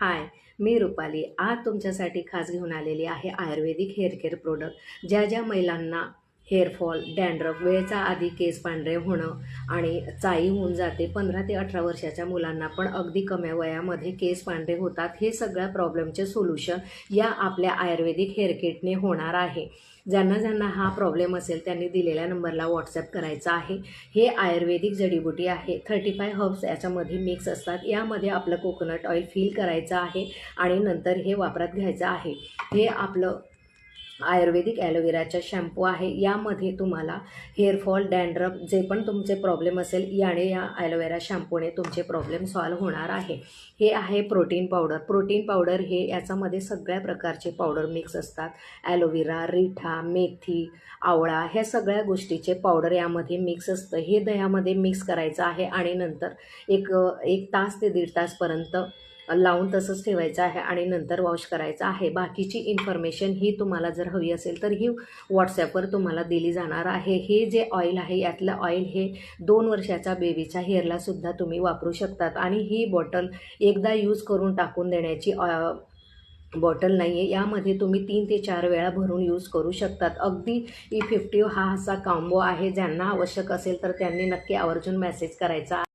हाय मी रुपाली. आज तुमच्यासाठी खास घेऊन आलेली आहे आयुर्वेदिक हेअर केअर प्रोडक्ट. ज्या ज्या महिलांना हेअरफॉल डॅन्ड्रफ वेळेचा आधी केस पांढरे होणं आणि चाई होऊन जाते. पंधरा ते अठरा वर्षाच्या मुलांना पण अगदी कमी वयामध्ये केस पांढरे होतात. हे सगळ्या प्रॉब्लेमचे सोल्युशन या आपल्या आयुर्वेदिक हेअर किटने होणार आहे. ज्यांना ज्यांना हा प्रॉब्लेम असेल त्यांनी दिलेल्या नंबरला व्हॉट्सअप करायचा आहे. हे आयुर्वेदिक जडीबुटी आहे. थर्टी फाय हर्ब्स याच्यामध्ये मिक्स असतात. यामध्ये आपलं कोकोनट ऑइल फील करायचं आहे आणि नंतर हे वापरात घ्यायचं आहे. हे आपलं आयुर्वेदिक ॲलोवेराचा शॅम्पू आहे. यामध्ये तुम्हाला हेअरफॉल डॅन्ड्रफ जे पण तुमचे प्रॉब्लेम असेल याने या ॲलोवेरा शॅम्पूने तुमचे प्रॉब्लेम सॉल्व्ह होणार आहे. हे आहे प्रोटीन पावडर. प्रोटीन पावडर हे याच्यामध्ये सगळ्या प्रकारचे पावडर मिक्स असतात. ॲलोवेरा रिठा मेथी आवळा ह्या सगळ्या गोष्टीचे पावडर यामध्ये मिक्स असतं. हे दह्यामध्ये मिक्स करायचं आहे आणि नंतर एक एक तास ते दीड तासपर्यंत लावून तसंच ठेवायचं आहे आणि नंतर वॉश करायचं आहे. बाकीची इन्फॉर्मेशन ही तुम्हाला जर हवी असेल तर ही व्हॉट्सॲपवर तुम्हाला दिली जाणार आहे. हे जे ऑइल आहे यातलं ऑइल हे दोन वर्षाच्या बेबीच्या हेअरलासुद्धा तुम्ही वापरू शकतात. आणि ही बॉटल एकदा यूज करून टाकून देण्याची बॉटल नाही आहे यामध्ये तुम्ही तीन ते चार वेळा भरून यूज करू शकतात. अगदी इफेक्टिव्ह हा असा कॉम्बो आहे. ज्यांना आवश्यक असेल तर त्यांनी नक्की आवर्जून मेसेज करायचा